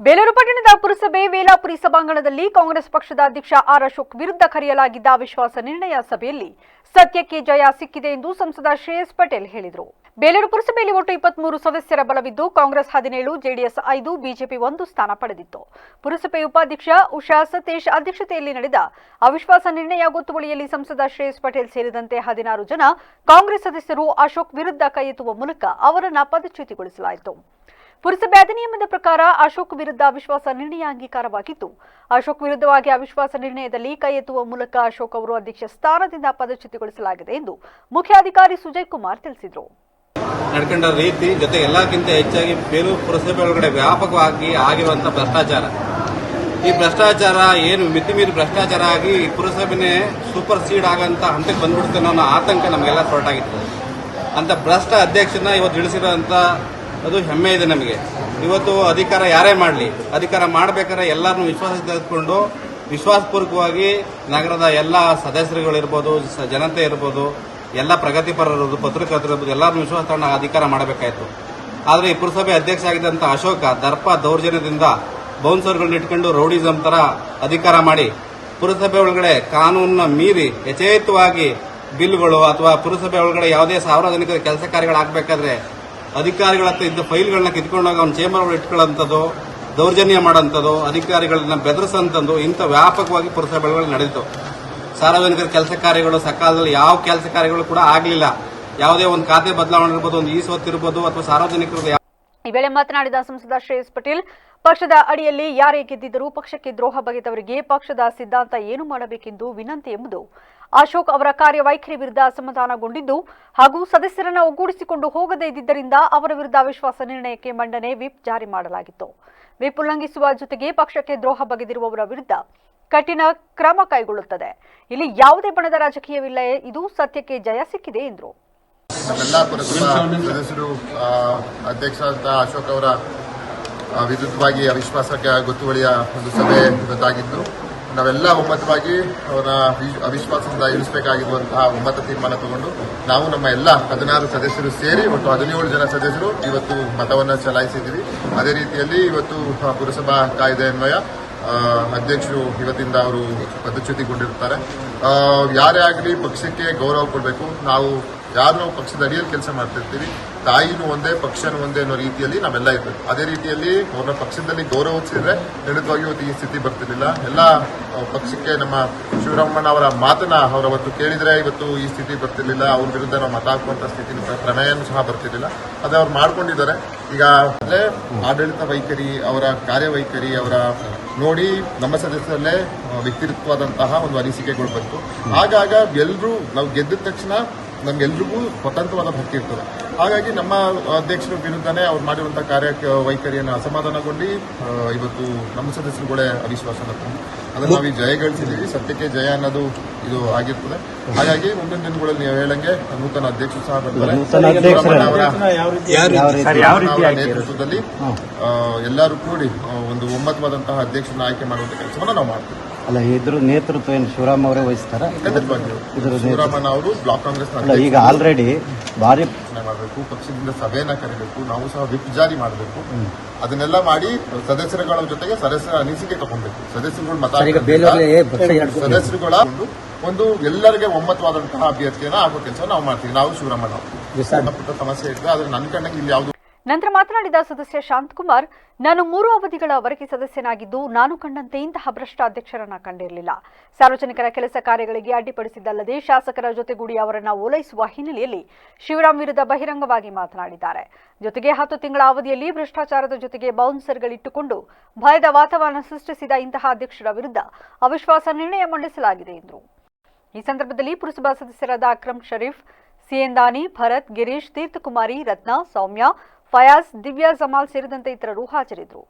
ಬೇಲೂರು ಪಟ್ಟಣದ ಪುರಸಭೆ ವೇಲಾಪುರಿ ಸಭಾಂಗಣದಲ್ಲಿ ಕಾಂಗ್ರೆಸ್ ಪಕ್ಷದ ಅಧ್ಯಕ್ಷ ಆರ್ ಅಶೋಕ್ ವಿರುದ್ಧ ಕರೆಯಲಾಗಿದ್ದ ಅವಿಶ್ವಾಸ ನಿರ್ಣಯ ಸಭೆಯಲ್ಲಿ ಸತ್ಯಕ್ಕೆ ಜಯ ಸಿಕ್ಕಿದೆ ಎಂದು ಸಂಸದ ಶ್ರೇಯಸ್ ಪಟೇಲ್ ಹೇಳಿದರು. ಬೇಲೂರು ಪುರಸಭೆಯಲ್ಲಿ ಒಟ್ಟು ಇಪ್ಪತ್ಮೂರು ಸದಸ್ಯರ ಬಲವಿದ್ದು ಕಾಂಗ್ರೆಸ್ ಹದಿನೇಳು, ಜೆಡಿಎಸ್ ಐದು, ಬಿಜೆಪಿ ಒಂದು ಸ್ಥಾನ ಪಡೆದಿತ್ತು. ಪುರಸಭೆ ಉಪಾಧ್ಯಕ್ಷ ಉಷಾ ಸತೀಶ್ ಅಧ್ಯಕ್ಷತೆಯಲ್ಲಿ ನಡೆದ ಅವಿಶ್ವಾಸ ನಿರ್ಣಯ ಗೊತ್ತುವಳಿಯಲ್ಲಿ ಸಂಸದ ಶ್ರೇಯಸ್ ಪಟೇಲ್ ಸೇರಿದಂತೆ ಹದಿನಾರು ಜನ ಕಾಂಗ್ರೆಸ್ ಸದಸ್ಯರು ಅಶೋಕ್ ವಿರುದ್ಧ ಕೈ ಎತ್ತುವ ಮೂಲಕ ಅವರನ್ನ ಪದಚ್ಯುತಿಗೊಳಿಸಲಾಯಿತು. ಪುರಸಭೆ ಅಧಿನಿಯಮದ ಪ್ರಕಾರ ಅಶೋಕ್ ವಿರುದ್ಧ ಅವಿಶ್ವಾಸ ನಿರ್ಣಯ ಅಂಗೀಕಾರವಾಗಿದ್ದು ಅಶೋಕ್ ವಿರುದ್ಧವಾಗಿ ಅವಿಶ್ವಾಸ ನಿರ್ಣಯದಲ್ಲಿ ಕೈ ಎತ್ತುವ ಮೂಲಕ ಅಶೋಕ್ ಅವರು ಅಧ್ಯಕ್ಷ ಸ್ಥಾನದಿಂದ ಪದಚ್ಯುತಿಗೊಳಿಸಲಾಗಿದೆ ಎಂದು ಮುಖ್ಯಾಧಿಕಾರಿ ಸುಜಯ್ ಕುಮಾರ್ ತಿಳಿಸಿದರು. ನಡ್ಕೊಂಡ ರೀತಿ ಜೊತೆ ಎಲ್ಲಕ್ಕಿಂತ ಹೆಚ್ಚಾಗಿ ಬೇಲೂರು ಪುರಸಭೆ ಒಳಗಡೆ ವ್ಯಾಪಕವಾಗಿ ಆಗಿರುವಂತಹ ಭ್ರಷ್ಟಾಚಾರ. ಈ ಭ್ರಷ್ಟಾಚಾರ ಏನು ಮಿತಿ ಮೀರಿ ಭ್ರಷ್ಟಾಚಾರ ಆಗಿ ಈ ಪುರಸಭೆನೇ ಸೂಪರ್ ಸೀಡ್ ಆಗಂತ ಹಂತಕ್ಕೆ ಬಂದ್ಬಿಡುತ್ತೆ ಅನ್ನೋ ಅನ್ನೋ ಆತಂಕ ನಮಗೆಲ್ಲ ಹೊರಟಾಗಿತ್ತು ಅಂತ ಭ್ರಷ್ಟ ಅಧ್ಯಕ್ಷನ ಇವತ್ತು ಇಳಿಸಿರೋಂಥ ಅದು ಹೆಮ್ಮೆ ಇದೆ ನಮಗೆ. ಇವತ್ತು ಅಧಿಕಾರ ಯಾರೇ ಮಾಡಲಿ, ಅಧಿಕಾರ ಮಾಡಬೇಕಾದ್ರೆ ಎಲ್ಲರನ್ನೂ ವಿಶ್ವಾಸ ತೆಗೆದುಕೊಂಡು ವಿಶ್ವಾಸಪೂರ್ವಕವಾಗಿ ನಗರದ ಎಲ್ಲ ಸದಸ್ಯರುಗಳಿರ್ಬೋದು ಜನತೆ ಇರ್ಬೋದು, ಎಲ್ಲ ಪ್ರಗತಿಪರರು ಪತ್ರಕರ್ತರು ಇರ್ಬೋದು ಎಲ್ಲರನ್ನೂ ವಿಶ್ವಾಸ ತಗೊಂಡು ಅಧಿಕಾರ ಮಾಡಬೇಕಾಯಿತು. ಆದರೆ ಈ ಪುರಸಭೆ ಅಧ್ಯಕ್ಷ ಆಗಿದ್ದಂಥ ಅಶೋಕ ದರ್ಪ ದೌರ್ಜನ್ಯದಿಂದ ಬೌನ್ಸರ್ಗಳನ್ನ ಇಟ್ಕೊಂಡು ರೌಡಿಸಮ್ ಥರ ಅಧಿಕಾರ ಮಾಡಿ ಪುರಸಭೆ ಒಳಗಡೆ ಕಾನೂನನ್ನ ಮೀರಿ ಯಥೇಚ್ಛವಾಗಿ ಬಿಲ್ಗಳು ಅಥವಾ ಪುರಸಭೆ ಒಳಗಡೆ ಯಾವುದೇ ಸಾರ್ವಜನಿಕ ಕೆಲಸ ಕಾರ್ಯಗಳಾಗಬೇಕಾದ್ರೆ ಅಧಿಕಾರಿಗಳ ಹತ್ರ ಇದ್ದ ಫೈಲ್ಗಳನ್ನ ಕಿತ್ಕೊಂಡಾಗ ಅವ್ನ ಚೇಂಬರ್ ಒಳಗೆ ಇಟ್ಕೊಳ್ಳೋಂಥದ್ದು ದೌರ್ಜನ್ಯ ಮಾಡೋಂಥದ್ದು, ಅಧಿಕಾರಿಗಳನ್ನ ಬೆದರಿಸಂಥದ್ದು, ಇಂಥ ವ್ಯಾಪಕವಾಗಿ ಪುರಸಭೆ ಬೆಳವಣಿಗೆ ನಡೆದಿತ್ತು ಸಾರ್ವಜನಿಕರ ಕೆಲಸ ಕಾರ್ಯಗಳು, ಸಕಾಲದಲ್ಲಿ ಯಾವ ಕೆಲಸ ಕಾರ್ಯಗಳು ಕೂಡ ಆಗಲಿಲ್ಲ. ಯಾವುದೇ ಒಂದು ಖಾತೆ ಬದಲಾವಣೆ ಇರ್ಬೋದು, ಒಂದು ಈ ಅಥವಾ ಸಾರ್ವಜನಿಕರು ಈ ವೇಳೆ ಮಾತನಾಡಿದ ಸಂಸದ ಶ್ರೇಯಸ್ ಪಟೇಲ್, ಪಕ್ಷದ ಅಡಿಯಲ್ಲಿ ಯಾರೇ ಗೆದ್ದಿದ್ದರೂ ಪಕ್ಷಕ್ಕೆ ದ್ರೋಹ ಬಗೆದವರಿಗೆ ಪಕ್ಷದ ಸಿದ್ಧಾಂತ ಏನು ಮಾಡಬೇಕೆಂದು ವಿನಂತಿ ಎಂಬುದು ಅಶೋಕ್ ಅವರ ಕಾರ್ಯವೈಖರಿ ವಿರುದ್ಧ ಅಸಮಾಧಾನಗೊಂಡಿದ್ದು ಹಾಗೂ ಸದಸ್ಯರನ್ನ ಒಗ್ಗೂಡಿಸಿಕೊಂಡು ಹೋಗದೇ ಇದ್ದಿದ್ದರಿಂದ ಅವರ ವಿರುದ್ಧ ಅವಿಶ್ವಾಸ ನಿರ್ಣಯಕ್ಕೆ ಮಂಡನೆ ವಿಪ್ ಜಾರಿ ಮಾಡಲಾಗಿತ್ತು. ವಿಪ್ ಉಲ್ಲಂಘಿಸುವ ಜೊತೆಗೆ ಪಕ್ಷಕ್ಕೆ ದ್ರೋಹ ಬಗೆದಿರುವವರ ವಿರುದ್ಧ ಕಠಿಣ ಕ್ರಮ ಕೈಗೊಳ್ಳುತ್ತದೆ. ಇಲ್ಲಿ ಯಾವುದೇ ಬಣದ ರಾಜಕೀಯವಿಲ್ಲ, ಇದು ಸತ್ಯಕ್ಕೆ ಜಯ ಸಿಕ್ಕಿದೆ ಎಂದರು. ಸದಸ್ಯರು ಅಶೋಕ್ ಅವರ ವಿದ್ಯುತ್ವಾಗಿ ಅವಿಶ್ವಾಸಕ್ಕೆ ಗೊತ್ತುವಳಿಯ ಒಂದು ಸಭೆ ಇವತ್ತಾಗಿದ್ದು ನಾವೆಲ್ಲ ಒಮ್ಮತವಾಗಿ ಅವರ ಅವಿಶ್ವಾಸದಿಂದ ಇಳಿಸಬೇಕಾಗಿರುವಂತಹ ಒಮ್ಮತ ತೀರ್ಮಾನ ತಗೊಂಡು ನಾವು ನಮ್ಮ ಎಲ್ಲ ಹದಿನಾರು ಸದಸ್ಯರು ಸೇರಿ ಒಟ್ಟು ಹದಿನೇಳು ಜನ ಸದಸ್ಯರು ಇವತ್ತು ಮತವನ್ನು ಚಲಾಯಿಸಿದ್ದೀವಿ. ಅದೇ ರೀತಿಯಲ್ಲಿ ಇವತ್ತು ಪುರಸಭಾ ಕಾಯ್ದೆ ಅನ್ವಯ ಅಧ್ಯಕ್ಷರು ಇವತ್ತಿಂದ ಅವರು ಪದಚ್ಯುತಿಗೊಂಡಿರ್ತಾರೆ ಯಾರೇ ಆಗಲಿ ಪಕ್ಷಕ್ಕೆ ಗೌರವ ಕೊಡಬೇಕು. ನಾವು ಯಾರು ನಾವು ಪಕ್ಷದ ಅಡಿಯಲ್ಲಿ ಕೆಲಸ ಮಾಡ್ತಿರ್ತೀವಿ, ತಾಯಿನೂ ಒಂದೇ, ಪಕ್ಷನೂ ಒಂದೇ ಅನ್ನೋ ರೀತಿಯಲ್ಲಿ ನಾವೆಲ್ಲ ಇರ್ಬೇಕು. ಅದೇ ರೀತಿಯಲ್ಲಿ ಅವ್ರನ್ನ ಪಕ್ಷದಲ್ಲಿ ಗೌರವಿಸಿದ್ರೆ ಖಂಡಿತವಾಗಿ ಇವತ್ತು ಈ ಸ್ಥಿತಿ ಬರ್ತಿರ್ಲಿಲ್ಲ. ಎಲ್ಲ ಪಕ್ಷಕ್ಕೆ ನಮ್ಮ ಶಿವರಾಮಣ್ಣ ಅವರ ಮಾತನ್ನ ಅವರವತ್ತು ಕೇಳಿದ್ರೆ ಇವತ್ತು ಈ ಸ್ಥಿತಿ ಬರ್ತಿರ್ಲಿಲ್ಲ. ಅವ್ರ ವಿರುದ್ಧ ನಾವು ಮತ ಸ್ಥಿತಿ ಪ್ರಮೇಯನೂ ಸಹ ಬರ್ತಿರ್ಲಿಲ್ಲ. ಅದೇ ಅವ್ರು ಮಾಡ್ಕೊಂಡಿದ್ದಾರೆ. ಈಗ ಅಲ್ಲೇ ಆಡಳಿತ ವೈಖರಿ, ಅವರ ಕಾರ್ಯವೈಖರಿ, ಅವರ ನೋಡಿ ನಮ್ಮ ಸದಸ್ಯರಲ್ಲೇ ವ್ಯಕ್ತಿತ್ವವಾದಂತಹ ಒಂದು ಅನಿಸಿಕೆಗಳು ಬಂತು. ಆಗಾಗ ಎಲ್ಲರೂ ನಾವು ಗೆದ್ದ ತಕ್ಷಣ ನಮ್ಗೆಲ್ರಿಗೂ ಸ್ವತಂತ್ರವಾದ ಭಕ್ತಿ ಇರ್ತದೆ. ಹಾಗಾಗಿ ನಮ್ಮ ಅಧ್ಯಕ್ಷರ ವಿರುದ್ಧನೇ ಅವ್ರು ಮಾಡಿರುವಂತಹ ಕಾರ್ಯ ವೈಖರಿಯನ್ನು ಅಸಮಾಧಾನಗೊಂಡು ಇವತ್ತು ನಮ್ಮ ಸದಸ್ಯರುಗಳೇ ಅವಿಶ್ವಾಸನ ಅವಿಶ್ವಾಸ ಅದನ್ನು ನಾವು ಈ ಜಯ ಗಳಿಸಿದ್ದೀವಿ. ಸತ್ಯಕ್ಕೆ ಜಯ ಅನ್ನೋದು ಇದು ಆಗಿರ್ತದೆ. ಹಾಗಾಗಿ ಮುಂದಿನ ದಿನಗಳಲ್ಲಿ ನೀವು ಹೇಳಂಗೆ ನೂತನ ಅಧ್ಯಕ್ಷರು ಸಹ ಬರ್ತಾರೆ ನೇತೃತ್ವದಲ್ಲಿ ಆ, ಎಲ್ಲರೂ ಕೂಡಿ ಒಂದು ಒಮ್ಮತವಾದಂತಹ ಅಧ್ಯಕ್ಷರನ್ನ ಆಯ್ಕೆ ಮಾಡುವಂತ ಕೆಲಸವನ್ನು ನಾವು ಮಾಡ್ತೀವಿ. ಅಲ್ಲ ಇದ್ರ ನೇತೃತ್ವ ಏನು ಶಿವರಾಮ್ ಅವರೇ ವಹಿಸ್ತಾರ? ಶಿವರಾಮ್ ಶಿವರಾಮಣ್ಣ ಅವರು ಬ್ಲಾಕ್ ಕಾಂಗ್ರೆಸ್ ಅಲ್ಲ ಈಗ ಆಲ್ರೆಡಿ ಭಾರಿ ಮಾಡಬೇಕು ಪಕ್ಷದಿಂದ ಸಭೆಯನ್ನ ಕರಿಬೇಕು ನಾವು ಸಹ ವಿಪ್ ಜಾರಿ ಮಾಡಬೇಕು. ಅದನ್ನೆಲ್ಲ ಮಾಡಿ ಸದಸ್ಯರುಗಳ ಜೊತೆಗೆ ಸದಸ್ಯರ ಅನಿಸಿಕೆ ತಗೊಳ್ಬೇಕು ಸದಸ್ಯರುಗಳು ಮತ ಸದಸ್ಯರುಗಳ ಒಂದು- ಎಲ್ಲರಿಗೆ ಒಮ್ಮತವಾದಂತಹ ಅಭ್ಯರ್ಥಿಯನ್ನ ಆಗೋ ಕೆಲಸ ನಾವು ಮಾಡ್ತೀವಿ. ನಾವು ಶಿವರಾಮಣ್ಣ ಪುಟ್ಟ ಸಮಸ್ಯೆ ಇರ್ತದೆ ಆದ್ರೆ ನನ್ನ ಕಣ್ಣಿಗೆ ಇಲ್ಲಿ ಯಾವುದು ನಂತರ ಮಾತನಾಡಿದ ಸದಸ್ಯ ಶಾಂತಕುಮಾರ್, ನಾನು ಮೂರು ಅವಧಿಗಳವರೆಗೆ ಸದಸ್ಯನಾಗಿದ್ದು, ನಾನು ಕಂಡಂತೆ ಇಂತಹ ಭ್ರಷ್ಟ ಅಧ್ಯಕ್ಷರನ್ನ ಕಂಡಿರಲಿಲ್ಲ. ಸಾರ್ವಜನಿಕರ ಕೆಲಸ ಕಾರ್ಯಗಳಿಗೆ ಅಡ್ಡಿಪಡಿಸಿದ್ದಲ್ಲದೆ ಶಾಸಕರ ಜೊತೆಗೂಡಿ ಅವರನ್ನ ಓಲೈಸುವ ಹಿನ್ನೆಲೆಯಲ್ಲಿ ಶಿವರಾಮ್ ವಿರುದ್ಧ ಬಹಿರಂಗವಾಗಿ ಮಾತನಾಡಿದ್ದಾರೆ. ಜೊತೆಗೆ ಹತ್ತು ತಿಂಗಳ ಅವಧಿಯಲ್ಲಿ ಭ್ರಷ್ಟಾಚಾರದ ಜೊತೆಗೆ ಬೌನ್ಸರ್ಗಳಿಟ್ಟುಕೊಂಡು ಭಯದ ವಾತಾವರಣ ಸೃಷ್ಟಿಸಿದ ಇಂತಹ ಅಧ್ಯಕ್ಷರ ವಿರುದ್ಧ ಅವಿಶ್ವಾಸ ನಿರ್ಣಯ ಮಂಡಿಸಲಾಗಿದೆ ಎಂದರು. ಈ ಸಂದರ್ಭದಲ್ಲಿ ಪುರಸಭಾ ಸದಸ್ಯರಾದ ಅಕ್ರಮ್ ಶರೀಫ್, ಸಿಎನ್ ಭರತ್, ಗಿರೀಶ್, ತೀರ್ಥಕುಮಾರಿ, ರತ್ನ, ಸೌಮ್ಯ ಫಯಾಜ್ ದಿವ್ಯಾ ಜಮಾಲ್ ಸೇರಿದಂತೆ ಇತರರು ಹಾಜರಿದ್ದರು